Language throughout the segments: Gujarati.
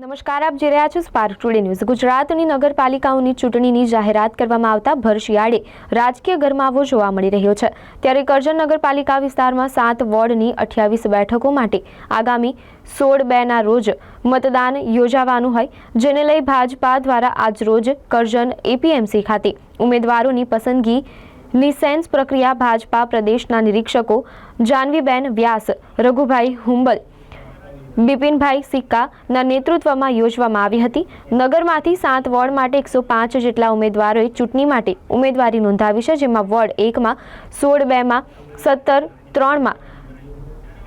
નમસ્કાર, આપ જોઈ રહ્યા છો સ્પાર્ક ટુડે ન્યૂઝ ગુજરાતની નગરપાલિકાઓની ચૂંટણીની જાહેરાત કરવામાં આવતા ભર શિયાળે રાજકીય ગરમાવો જોવા મળી રહ્યો છે. ત્યારે કરજણ નગરપાલિકા વિસ્તારમાં સાત વોર્ડની અઠ્યાવીસ બેઠકો માટે આગામી સોળ બેના રોજ મતદાન યોજાવાનું હોય, જેને લઈ ભાજપા દ્વારા આજરોજ કરજણ એપીએમસી ખાતે ઉમેદવારોની પસંદગી ની પ્રક્રિયા ભાજપા પ્રદેશના નિરીક્ષકો જાનવીબેન વ્યાસ, રઘુભાઈ હુંબલ બિપિનભાઈ સિક્કાના નેતૃત્વમાં યોજવામાં આવી હતી. નગરમાંથી સાત વોર્ડ માટે એકસો પાંચ જેટલા ઉમેદવારોએ ચૂંટણી માટે ઉમેદવારી નોંધાવી છે, જેમાં વોર્ડ એકમાં સોળ બેમાં સત્તર ત્રણમાં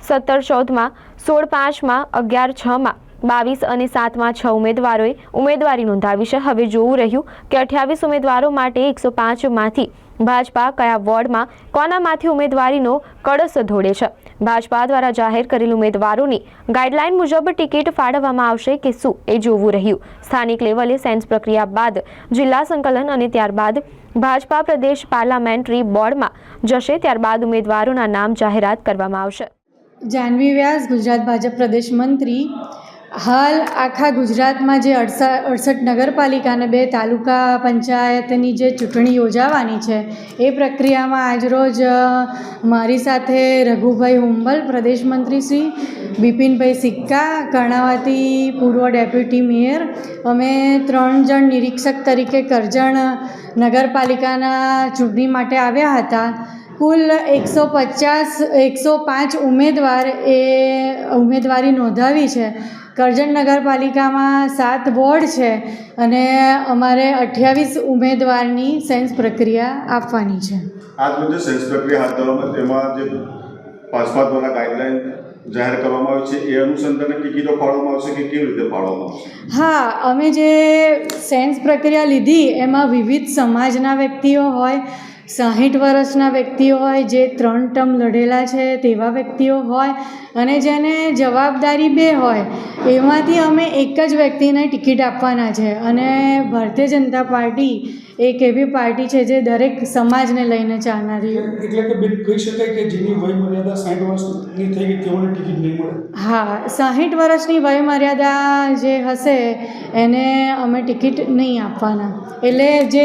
સત્તર ચૌદમાં સોળ પાંચમાં અગિયાર છમાં બાવીસ અને સાતમાં છ ઉમેદવારોએ ઉમેદવારી નોંધાવી છે. હવે જોવું રહ્યું કે અઠ્યાવીસ ઉમેદવારો માટે એકસો પાંચમાંથી ભાજપા કયા વોર્ડમાં કોનામાંથી ઉમેદવારીનો કળશ ધોડે છે. ભાજપા દ્વારા જાહેર કરેલ ઉમેદવારોની ગાઈડલાઈન મુજબ ટિકિટ ફાળવવામાં આવશે કે શું એ જોવું રહ્યું. સ્થાનિક લેવલે સેન્સ પ્રક્રિયા બાદ જિલ્લા સંકલન અને ત્યારબાદ ભાજપા પ્રદેશ પાર્લામેન્ટરી બોર્ડમાં જશે. ત્યારબાદ ઉમેદવારોના નામ જાહેરાત કરવામાં આવશે. જાનવી વ્યાસ, ગુજરાત ભાજપ પ્રદેશ મંત્રી. હાલ આખા ગુજરાતમાં જે અડસા, અડસઠ નગરપાલિકા અને બે તાલુકા પંચાયતની જે ચૂંટણી યોજાવાની છે, એ પ્રક્રિયામાં આજરોજ મારી સાથે રઘુભાઈ હુંબલ, પ્રદેશ મંત્રી શ્રી, બિપિનભાઈ સિક્કા, કર્ણાવતી પૂર્વ ડેપ્યુટી મેયર, અમે ત્રણ જણ નિરીક્ષક તરીકે કરજણ નગરપાલિકાના ચૂંટણી માટે આવ્યા હતા. કુલ એકસો પચાસ, એકસો પાંચ ઉમેદવાર એ ઉમેદવારી નોંધાવી છે. કરજણ નગરપાલિકામાં સાત વોર્ડ છે અને અમારે અઠ્યાવીસ ઉમેદવારની સેન્સ પ્રક્રિયા આપવાની છે. આજ મુજબ સેન્સ પ્રક્રિયા હાથ ધરવામાં તેમાં જે ભાજપા દ્વારા ગાઈડલાઈન જાહેર કરવામાં આવી છે, એ અનુસંધાને ટિકિટો ફાળવવામાં આવશે કે કેવી રીતે ફાળવવામાં આવશે? હા, અમે જે સેન્સ પ્રક્રિયા લીધી, એમાં વિવિધ સમાજના વ્યક્તિઓ હોય, સાહીઠ વર્ષના વ્યક્તિઓ હોય, જે ત્રણ ટર્મ લડેલા છે તેવા વ્યક્તિઓ હોય, અને જેને જવાબદારી બે હોય, એમાંથી અમે એક જ વ્યક્તિને ટિકિટ આપવાના છે. અને ભારતીય જનતા પાર્ટી એક એવી પાર્ટી છે જે દરેક સમાજને લઈને ચાલનારી એટલે કે બેન કહી શકાય કે જેની વય મર્યાદા સાઠ વર્ષની થઈ ગઈ તેઓને ટિકિટ નહીં મળે? હા સાહીઠ વર્ષની વયમર્યાદા જે હશે એને અમે ટિકિટ નહીં આપવાના. એટલે જે